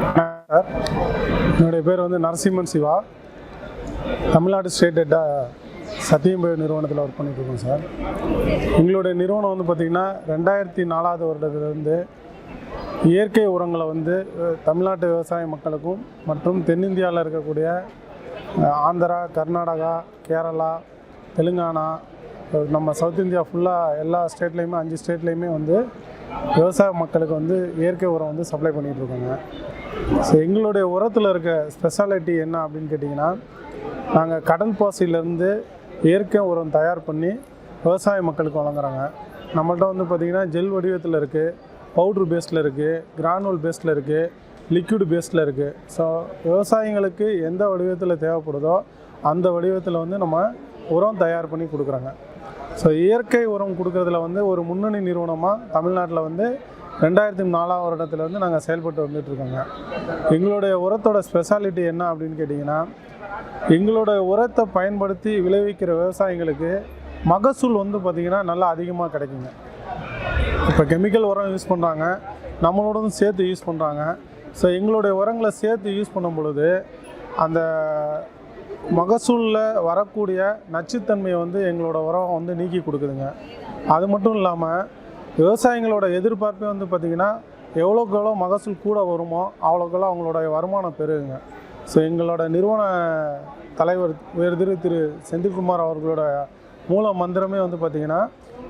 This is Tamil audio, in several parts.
சார். என்னுடைய பேர் வந்து நரசிம்மன் சிவா. தமிழ்நாடு ஸ்டேட் ஹெட்டாக சத்தியம்பே நிறுவனத்தில் ஒர்க் பண்ணிட்டு இருக்கோம் சார். எங்களுடைய நிறுவனம் வந்து பார்த்திங்கன்னா ரெண்டாயிரத்தி நாலாவது வருடத்துலேருந்து இயற்கை உரங்களை வந்து தமிழ்நாட்டு விவசாய மக்களுக்கும் மற்றும் தென்னிந்தியாவில் இருக்கக்கூடிய ஆந்திரா கர்நாடகா கேரளா தெலுங்கானா நம்ம சவுத் இந்தியா ஃபுல்லாக எல்லா ஸ்டேட்லேயுமே அஞ்சு ஸ்டேட்லேயுமே வந்து விவசாய மக்களுக்கு வந்து இயற்கை உரம் வந்து சப்ளை பண்ணிகிட்ருக்கோங்க ஸோ எங்களுடைய உரத்தில் இருக்க ஸ்பெஷாலிட்டி என்ன அப்படின்னு கேட்டிங்கன்னா நாங்கள் கடல் பாசிலேருந்து இயற்கை உரம் தயார் பண்ணி விவசாய மக்களுக்கு வழங்குறாங்க. நம்மள்ட்ட வந்து பார்த்திங்கன்னா ஜெல் வடிவத்தில் இருக்குது பவுட்ரு பேஸில் இருக்குது கிரானுவல் பேஸில் இருக்குது லிக்விட் பேஸில் இருக்குது ஸோ விவசாயிங்களுக்கு எந்த வடிவத்தில் தேவைப்படுதோ அந்த வடிவத்தில் வந்து நம்ம உரம் தயார் பண்ணி கொடுக்குறாங்க. ஸோ இயற்கை உரம் கொடுக்கறதுல வந்து ஒரு முன்னணி நிறுவனமாக தமிழ்நாட்டில் வந்து ரெண்டாயிரத்தி நாலாம் வருடத்துல வந்து நாங்கள் செயல்பட்டு வந்துட்டுருக்கோங்க. எங்களுடைய உரத்தோட ஸ்பெஷாலிட்டி என்ன அப்படின்னு கேட்டிங்கன்னா எங்களோட உரத்தை பயன்படுத்தி விளைவிக்கிற விவசாயிங்களுக்கு மகசூல் வந்து பார்த்திங்கன்னா நல்லா அதிகமாக கிடைக்குங்க. இப்போ கெமிக்கல் உரம் யூஸ் பண்ணுறாங்க நம்மளோடதும் சேர்த்து யூஸ் பண்ணுறாங்க ஸோ எங்களுடைய உரங்களை சேர்த்து யூஸ் பண்ணும் பொழுது அந்த மகசூலில் வரக்கூடிய நச்சுத்தன்மையை வந்து எங்களோட உரம் வந்து நீக்கி கொடுக்குதுங்க. அது மட்டும் இல்லாமல் விவசாயிகளோட எதிர்பார்ப்பே வந்து பார்த்திங்கன்னா எவ்வளோக்கு எவ்வளோ மகசூல் கூட வருமோ அவ்வளோக்கெவ்வளோ அவங்களோட வருமானம் பெருகுங்க. ஸோ எங்களோட நிறுவன தலைவர் உயர் திரு திரு செந்தில்குமார் அவர்களோட மூல மந்திரமே வந்து பார்த்திங்கன்னா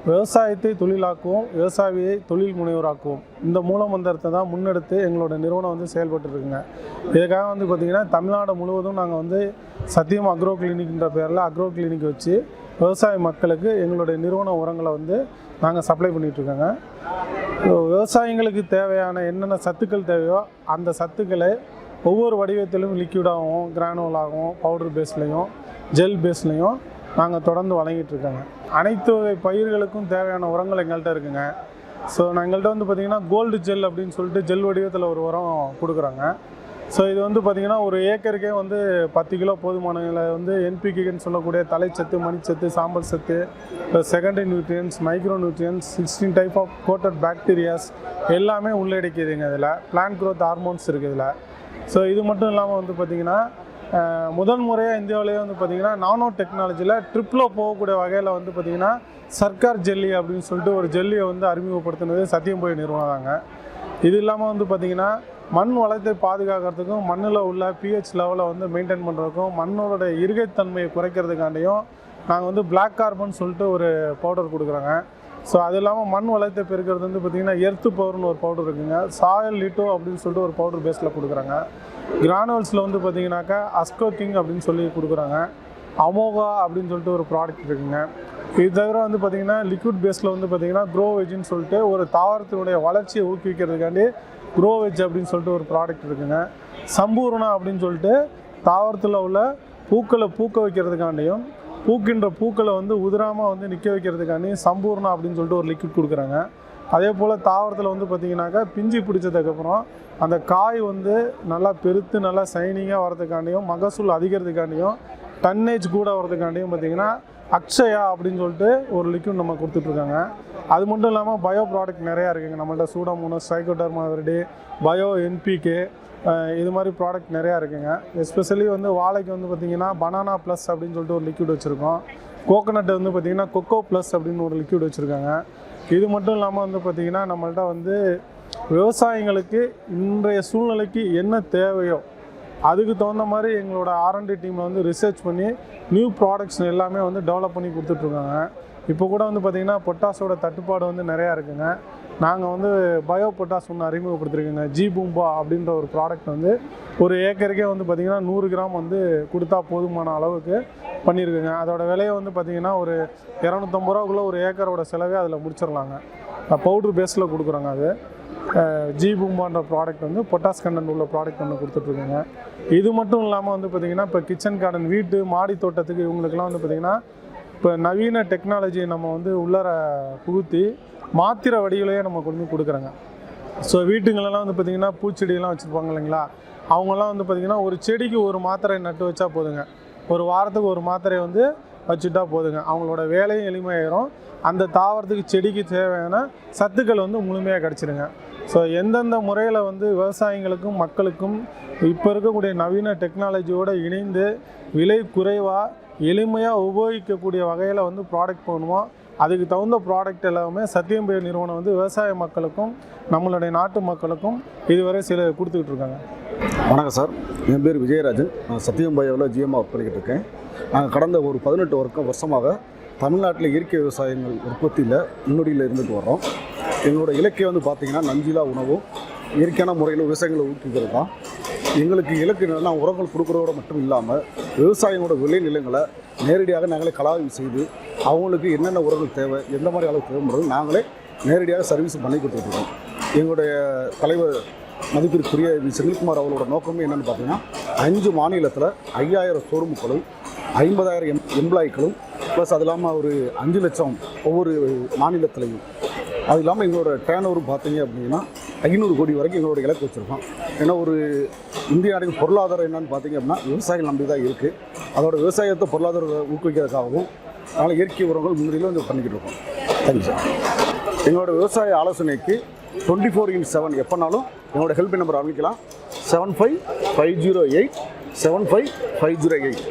விவசாயத்தை தொழிலாக்குவோம் விவசாயியை தொழில் முனைவராக்குவோம். இந்த மூல மந்திரத்தை தான் முன்னெடுத்து எங்களோட நிறுவனம் வந்து செயல்பட்டு இருக்குங்க இதுக்காக வந்து பார்த்திங்கன்னா தமிழ்நாடு முழுவதும் நாங்கள் வந்து சத்தியம் அக்ரோ கிளினிக்ன்ற பேரில் அக்ரோ கிளினிக் வச்சு விவசாய மக்களுக்கு எங்களுடைய நிறுவன உரங்களை வந்து நாங்கள் சப்ளை பண்ணிகிட்ருக்கோங்க விவசாயிங்களுக்கு தேவையான என்னென்ன சத்துக்கள் தேவையோ அந்த சத்துக்களை ஒவ்வொரு வடிவத்திலும் லிக்விடாகவும் கிரானுவலாகவும் பவுடர் பேஸ்லேயும் ஜெல் பேஸ்லையும் நாங்கள் தொடர்ந்து வழங்கிட்டு இருக்கோங்க. அனைத்து வகை பயிர்களுக்கும் தேவையான உரங்கள் எங்கள்கிட்ட இருக்குங்க. ஸோ நான் எங்கள்கிட்ட வந்து பார்த்திங்கன்னா கோல்டு ஜெல் அப்படின்னு சொல்லிட்டு ஜெல் வடிவத்தில் ஒரு உரம் கொடுக்குறாங்க. ஸோ இது வந்து பார்த்திங்கன்னா ஒரு ஏக்கருக்கே வந்து பத்து கிலோ போதுமான வந்து என்பிகேன்னு சொல்லக்கூடிய தலைச்சத்து மணிச்சத்து சாம்பல் சத்து secondary nutrients micro nutrients sixteen type of coated bacterias எல்லாமே உள்ளடக்கியதுங்க இதில். பிளான்ட் க்ரோத் ஹார்மோன்ஸ் இருக்குது இதில். ஸோ இது மட்டும் இல்லாமல் வந்து பார்த்திங்கன்னா முதன் முறையாக இந்தியாவிலேயே வந்து பார்த்திங்கன்னா நானோ டெக்னாலஜியில் ட்ரிப்பில் போகக்கூடிய வகையில் வந்து பார்த்திங்கன்னா சர்க்கார் ஜெல்லி அப்படின்னு சொல்லிட்டு ஒரு ஜெல்லியை வந்து அறிமுகப்படுத்தினது சத்தியம்பொழி நிறுவனம் தாங்க இது இல்லாமல் வந்து பார்த்திங்கன்னா மண் வளத்தை பாதுகாக்கிறதுக்கும் மண்ணில் உள்ள பிஹெச் லெவலை வந்து மெயின்டைன் பண்ணுறதுக்கும் மண்ணோட இருகைத்தன்மையை குறைக்கிறதுக்காண்டியும் நாங்கள் வந்து பிளாக் கார்பன் சொல்லிட்டு ஒரு பவுடர் கொடுக்குறோங்க. ஸோ அது இல்லாமல் மண் வளத்தை பெருக்கிறது வந்து பார்த்திங்கன்னா எர்த்து பவர்னு ஒரு பவுடர் இருக்குங்க. சாயல் லிட்டோ அப்படின்னு சொல்லிட்டு ஒரு பவுடர் பேஸில் கொடுக்குறாங்க. கிரானுவல்ஸில் வந்து பார்த்தீங்கன்னாக்கா அஸ்கோ கிங் அப்படின்னு சொல்லி கொடுக்குறாங்க. அமோகா அப்படின்னு சொல்லிட்டு ஒரு ப்ராடக்ட் இருக்குங்க. இது தவிர வந்து பார்த்திங்கன்னா லிக்விட் பேஸில் வந்து பார்த்திங்கன்னா க்ரோ வெஜ்னு சொல்லிட்டு ஒரு தாவரத்தினுடைய வளர்ச்சியை ஊக்குவிக்கிறதுக்காண்டி க்ரோ வெஜ் அப்படின்னு சொல்லிட்டு ஒரு ப்ராடக்ட் இருக்குங்க. சம்பூர்ணா அப்படின்னு சொல்லிட்டு தாவரத்தில் உள்ள பூக்களை பூக்க வைக்கிறதுக்காண்டியும் பூக்கின்ற பூக்களை வந்து உதிராமல் வந்து நிற்க வைக்கிறதுக்காண்டியும் சம்பூர்ணா அப்படின்னு சொல்லிட்டு ஒரு லிக்விட் கொடுக்குறாங்க. அதே போல் தாவரத்தில் வந்து பார்த்திங்கனாக்கா பிஞ்சு பிடிச்சதுக்கப்புறம் அந்த காய் வந்து நல்லா பெருத்து நல்லா சைனிங்காக வரதுக்காண்டியும் மகசூல் அதிகரிக்கிறதுக்காண்டியும் டன்னேஜ் கூட வரதுக்காண்டியும் பார்த்திங்கன்னா அக்ஷயா அப்படின்னு சொல்லிட்டு ஒரு லிக்விட் நம்ம கொடுத்துட்ருக்காங்க. அது மட்டும் இல்லாமல் பயோ ப்ராடக்ட் நிறையா இருக்குங்க. நம்மள்ட்ட pseudomonas trichoderma viride bio NPK இது மாதிரி ப்ராடக்ட் நிறையா இருக்குங்க. எஸ்பெஷலி வந்து வாழைக்கு வந்து பார்த்திங்கன்னா பனானா ப்ளஸ் அப்படின்னு சொல்லிட்டு ஒரு லிக்விட் வச்சுருக்கோம். கோகோனட் வந்து பார்த்திங்கன்னா கொக்கோ ப்ளஸ் அப்படின்னு ஒரு லிக்விட் வச்சுருக்காங்க. இது மட்டும் இல்லாமல் வந்து பார்த்திங்கன்னா நம்மள்ட்ட வந்து விவசாயிங்களுக்கு இன்றைய சூழ்நிலைக்கு என்ன தேவையோ அதுக்கு தகுந்த மாதிரி எங்களோட ஆர்என்டி டீமில் வந்து ரிசர்ச் பண்ணி நியூ ப்ராடக்ட்ஸ் எல்லாமே வந்து டெவலப் பண்ணி கொடுத்துட்ருக்காங்க இப்போ கூட வந்து பார்த்திங்கன்னா பொட்டாஸோட தட்டுப்பாடு வந்து நிறையா இருக்குங்க. நாங்கள் வந்து பயோ பொட்டாஸ் ஒன்று அறிமுகப்படுத்திருக்கோங்க ஜி பூம்பா அப்படின்ற ஒரு ப்ராடக்ட் வந்து ஒரு ஏக்கருக்கே வந்து பார்த்திங்கன்னா நூறு கிராம் வந்து கொடுத்தா போதுமான அளவுக்கு பண்ணியிருக்குங்க. அதோட விலையை வந்து பார்த்திங்கன்னா ஒரு இரநூத்தம்பது ரூபாக்குள்ளே ஒரு ஏக்கரோட செலவே அதில் முடிச்சிடலாங்க. பவுட்ரு பேஸில் கொடுக்குறோங்க அது. ஜி பூம்பான்ற ப்ராடக்ட் வந்து பொட்டாஸ் கண்டென்ட் உள்ள ப்ராடக்ட் ஒன்று கொடுத்துட்ருக்குங்க. இது மட்டும் இல்லாமல் வந்து பார்த்திங்கன்னா இப்போ கிச்சன் கார்டன் வீட்டு மாடி தோட்டத்துக்கு இவங்களுக்குலாம் வந்து பார்த்திங்கன்னா இப்போ நவீன டெக்னாலஜியை நம்ம வந்து உள்ளார புகுத்தி மாத்திரை வடிகளையே நம்ம கொண்டு வந்து கொடுக்குறோங்க. ஸோ வீட்டுங்களெல்லாம் வந்து பார்த்திங்கன்னா பூச்செடியெல்லாம் வச்சுருப்பாங்க இல்லைங்களா? அவங்கெல்லாம் வந்து பார்த்திங்கன்னா ஒரு செடிக்கு ஒரு மாத்திரை நட்டு வச்சா போதுங்க. ஒரு வாரத்துக்கு ஒரு மாத்திரையை வந்து வச்சுட்டா போதுங்க. அவங்களோட வேலையும் எளிமையாயிரும். அந்த தாவரத்துக்கு செடிக்கு தேவையான சத்துக்கள் வந்து முழுமையாக கிடச்சிருங்க. ஸோ எந்தெந்த முறையில் வந்து விவசாயிகளுக்கும் மக்களுக்கும் இப்போ இருக்கக்கூடிய நவீன டெக்னாலஜியோடு இணைந்து விலை குறைவாக எளிமையாக உபயோகிக்கக்கூடிய வகையில் வந்து ப்ராடக்ட் பண்ணுவோம் அதுக்கு தகுந்த ப்ராடக்ட் எல்லாமே சத்தியம் பயிர் நிறுவனம் வந்து விவசாய மக்களுக்கும் நம்மளுடைய நாட்டு மக்களுக்கும் இதுவரை சில கொடுத்துக்கிட்டு இருக்காங்க. வணக்கம் சார். என் பேர் விஜயராஜன். நான் சத்தியம் பயோவில் ஜிஎம்மாக ஒர்க் பண்ணிக்கிட்டு இருக்கேன். நாங்கள் கடந்த ஒரு பதினெட்டு வருஷம் வருஷமாக தமிழ்நாட்டில் இயற்கை விவசாயங்கள் உற்பத்தியில் முன்னோடியில் இருந்துட்டு வர்றோம். எங்களோட இலக்கியம் வந்து பார்த்திங்கன்னா நஞ்சிலா உணவும் இயற்கையான முறையில் விவசாயங்களை ஊக்குவிக்கிறது தான் எங்களுக்கு இலக்கு என்னன்னா உரங்கள் கொடுக்குறதோட மட்டும் இல்லாமல் விவசாயிகளோட விளைநிலங்களை நேரடியாக நாங்களே கலாய்வு செய்து அவங்களுக்கு என்னென்ன உரங்கள் தேவை எந்த மாதிரி அளவு தேவைப்படுறது நாங்களே நேரடியாக சர்வீஸ் பண்ணி கொடுத்துட்ருக்கோம். எங்களுடைய தலைவர் மதிப்பிற்குரிய செந்தில்குமார் அவர்களோட நோக்கமே என்னென்னு பார்த்தீங்கன்னா அஞ்சு மாநிலத்தில் ஐயாயிரம் ஷோரூமுகளும் ஐம்பதாயிரம் எம் எம்ப்ளாய்களும் ப்ளஸ் அது இல்லாமல் ஒரு அஞ்சு லட்சம் ஒவ்வொரு மாநிலத்திலையும் அது இல்லாமல் எங்களோட டேர்ன் ஓவர் பார்த்தீங்க அப்படின்னா ஐநூறு கோடி வரைக்கும் எங்களோட இலக்கு வச்சுருக்கோம். ஏன்னா ஒரு இந்திய நாட்டின் பொருளாதாரம் என்னன்னு பார்த்தீங்க அப்படின்னா விவசாயம் நம்பி தான் இருக்குது அதோட விவசாயத்தை பொருளாதாரத்தை ஊக்குவிக்கிறதுக்காகவும் அதனால் இயற்கை உரங்கள் முன்னிலையில் வந்து பண்ணிக்கிட்டு இருக்கோம். தேங்க்யூ சார் எங்களோட விவசாய ஆலோசனைக்கு டுவெண்ட்டி ஃபோர் இன்ட் செவன் எப்போனாலும் என்னோட ஹெல்ப் நம்பர் அமைக்கலாம் seven five five zero eight seven five five zero eight